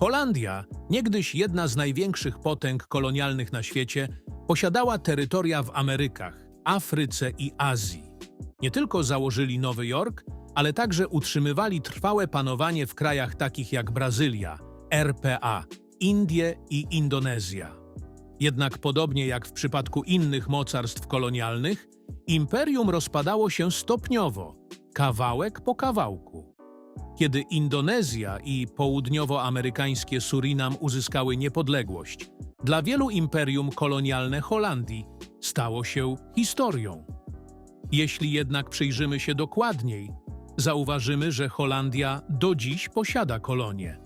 Holandia, niegdyś jedna z największych potęg kolonialnych na świecie, posiadała terytoria w Amerykach, Afryce i Azji. Nie tylko założyli Nowy Jork, ale także utrzymywali trwałe panowanie w krajach takich jak Brazylia, RPA, Indie i Indonezja. Jednak podobnie jak w przypadku innych mocarstw kolonialnych, imperium rozpadało się stopniowo, kawałek po kawałku. Kiedy Indonezja i południowoamerykańskie Surinam uzyskały niepodległość, dla wielu imperium kolonialne Holandii stało się historią. Jeśli jednak przyjrzymy się dokładniej, zauważymy, że Holandia do dziś posiada kolonie.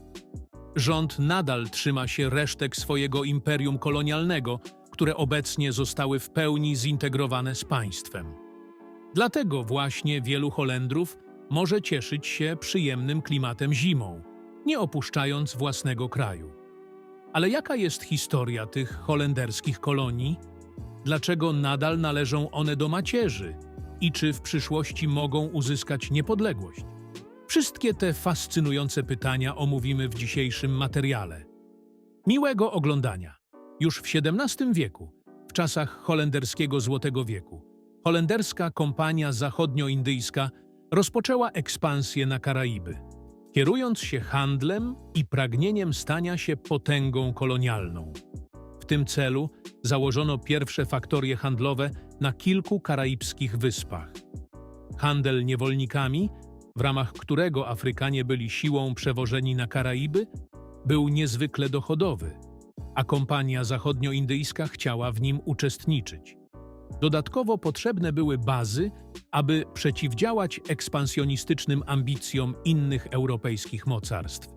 Rząd nadal trzyma się resztek swojego imperium kolonialnego, które obecnie zostały w pełni zintegrowane z państwem. Dlatego właśnie wielu Holendrów może cieszyć się przyjemnym klimatem zimą, nie opuszczając własnego kraju. Ale jaka jest historia tych holenderskich kolonii? Dlaczego nadal należą one do macierzy? I czy w przyszłości mogą uzyskać niepodległość? Wszystkie te fascynujące pytania omówimy w dzisiejszym materiale. Miłego oglądania. Już w XVII wieku, w czasach holenderskiego Złotego Wieku, holenderska kompania zachodnioindyjska rozpoczęła ekspansję na Karaiby, kierując się handlem i pragnieniem stania się potęgą kolonialną. W tym celu założono pierwsze faktorie handlowe na kilku karaibskich wyspach. Handel niewolnikami, w ramach którego Afrykanie byli siłą przewożeni na Karaiby, był niezwykle dochodowy, a kompania zachodnioindyjska chciała w nim uczestniczyć. Dodatkowo potrzebne były bazy, aby przeciwdziałać ekspansjonistycznym ambicjom innych europejskich mocarstw.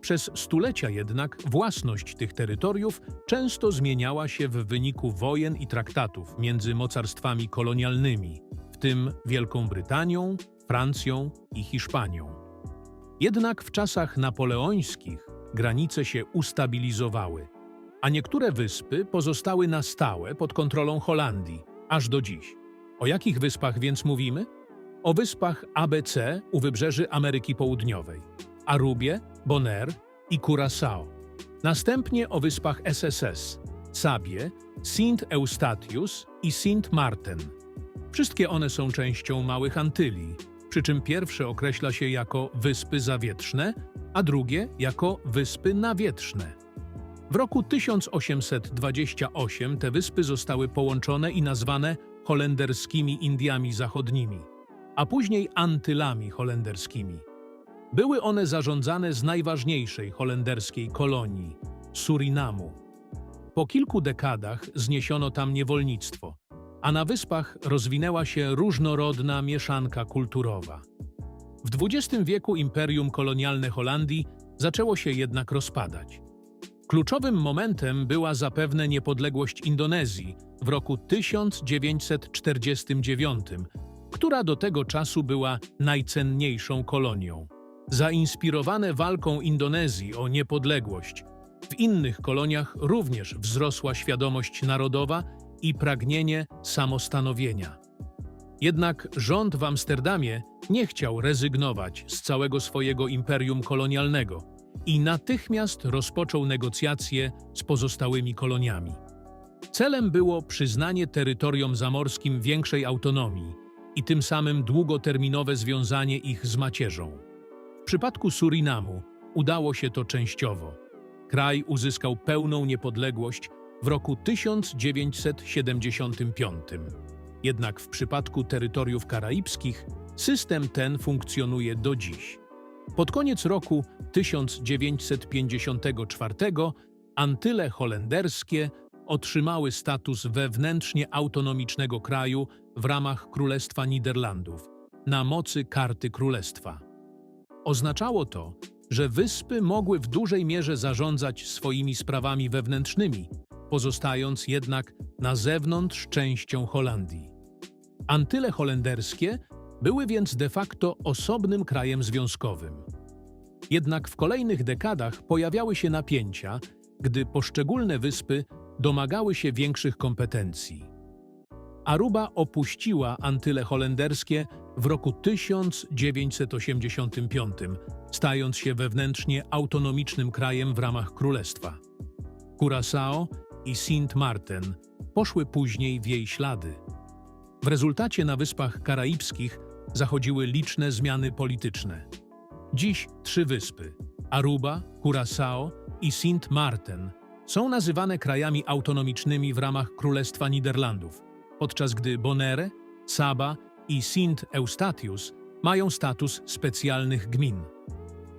Przez stulecia jednak własność tych terytoriów często zmieniała się w wyniku wojen i traktatów między mocarstwami kolonialnymi, w tym Wielką Brytanią, Francją i Hiszpanią. Jednak w czasach napoleońskich granice się ustabilizowały, a niektóre wyspy pozostały na stałe pod kontrolą Holandii, aż do dziś. O jakich wyspach więc mówimy? O wyspach ABC u wybrzeży Ameryki Południowej, Arubie, Bonaire i Curaçao. Następnie o wyspach SSS, Sabie, Sint Eustatius i Sint Maarten. Wszystkie one są częścią Małych Antylii, przy czym pierwsze określa się jako wyspy zawietrzne, a drugie jako wyspy nawietrzne. W roku 1828 te wyspy zostały połączone i nazwane holenderskimi Indiami Zachodnimi, a później Antylami holenderskimi. Były one zarządzane z najważniejszej holenderskiej kolonii Surinamu. Po kilku dekadach zniesiono tam niewolnictwo, a na wyspach rozwinęła się różnorodna mieszanka kulturowa. W XX wieku imperium kolonialne Holandii zaczęło się jednak rozpadać. Kluczowym momentem była zapewne niepodległość Indonezji w roku 1949, która do tego czasu była najcenniejszą kolonią. Zainspirowane walką Indonezji o niepodległość, w innych koloniach również wzrosła świadomość narodowa i pragnienie samostanowienia. Jednak rząd w Amsterdamie nie chciał rezygnować z całego swojego imperium kolonialnego i natychmiast rozpoczął negocjacje z pozostałymi koloniami. Celem było przyznanie terytoriom zamorskim większej autonomii i tym samym długoterminowe związanie ich z macierzą. W przypadku Surinamu udało się to częściowo. Kraj uzyskał pełną niepodległość w roku 1975. Jednak w przypadku terytoriów karaibskich system ten funkcjonuje do dziś. Pod koniec roku 1954 Antyle holenderskie otrzymały status wewnętrznie autonomicznego kraju w ramach Królestwa Niderlandów na mocy Karty Królestwa. Oznaczało to, że wyspy mogły w dużej mierze zarządzać swoimi sprawami wewnętrznymi, pozostając jednak na zewnątrz częścią Holandii. Antyle holenderskie były więc de facto osobnym krajem związkowym. Jednak w kolejnych dekadach pojawiały się napięcia, gdy poszczególne wyspy domagały się większych kompetencji. Aruba opuściła Antyle holenderskie w roku 1985, stając się wewnętrznie autonomicznym krajem w ramach królestwa. Curaçao i Sint Maarten poszły później w jej ślady. W rezultacie na Wyspach Karaibskich zachodziły liczne zmiany polityczne. Dziś trzy wyspy Aruba, Curaçao i Sint Maarten są nazywane krajami autonomicznymi w ramach Królestwa Niderlandów, podczas gdy Bonaire, Saba i Sint Eustatius mają status specjalnych gmin.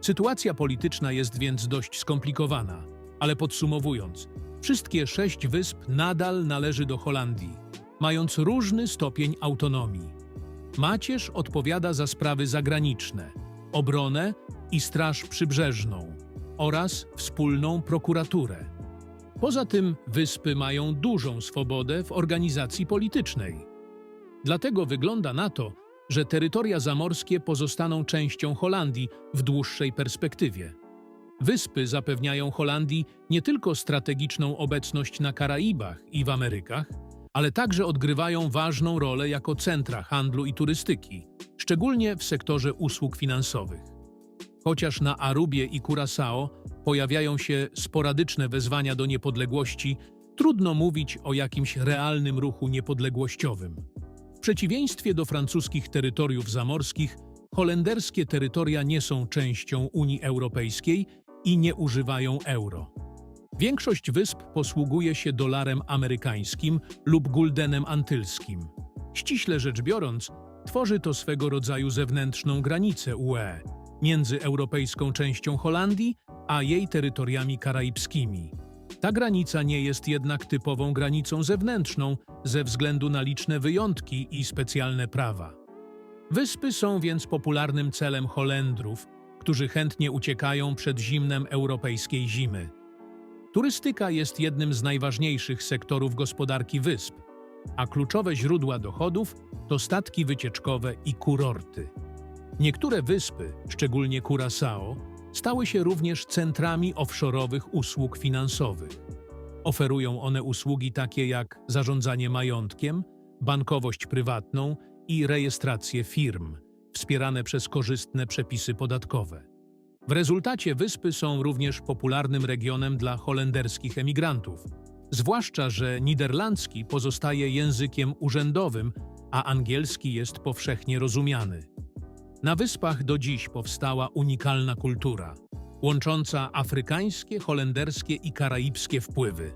Sytuacja polityczna jest więc dość skomplikowana, ale podsumowując, wszystkie sześć wysp nadal należy do Holandii, mając różny stopień autonomii. Macierz odpowiada za sprawy zagraniczne, obronę i straż przybrzeżną oraz wspólną prokuraturę. Poza tym wyspy mają dużą swobodę w organizacji politycznej. Dlatego wygląda na to, że terytoria zamorskie pozostaną częścią Holandii w dłuższej perspektywie. Wyspy zapewniają Holandii nie tylko strategiczną obecność na Karaibach i w Amerykach, ale także odgrywają ważną rolę jako centra handlu i turystyki, szczególnie w sektorze usług finansowych. Chociaż na Arubie i Curaçao pojawiają się sporadyczne wezwania do niepodległości, trudno mówić o jakimś realnym ruchu niepodległościowym. W przeciwieństwie do francuskich terytoriów zamorskich, holenderskie terytoria nie są częścią Unii Europejskiej i nie używają euro. Większość wysp posługuje się dolarem amerykańskim lub guldenem antylskim. Ściśle rzecz biorąc, tworzy to swego rodzaju zewnętrzną granicę UE między europejską częścią Holandii a jej terytoriami karaibskimi. Ta granica nie jest jednak typową granicą zewnętrzną ze względu na liczne wyjątki i specjalne prawa. Wyspy są więc popularnym celem Holendrów, którzy chętnie uciekają przed zimnem europejskiej zimy. Turystyka jest jednym z najważniejszych sektorów gospodarki wysp, a kluczowe źródła dochodów to statki wycieczkowe i kurorty. Niektóre wyspy, szczególnie Curaçao, stały się również centrami offshore'owych usług finansowych. Oferują one usługi takie jak zarządzanie majątkiem, bankowość prywatną i rejestrację firm, wspierane przez korzystne przepisy podatkowe. W rezultacie wyspy są również popularnym regionem dla holenderskich emigrantów, zwłaszcza że niderlandzki pozostaje językiem urzędowym, a angielski jest powszechnie rozumiany. Na wyspach do dziś powstała unikalna kultura, łącząca afrykańskie, holenderskie i karaibskie wpływy.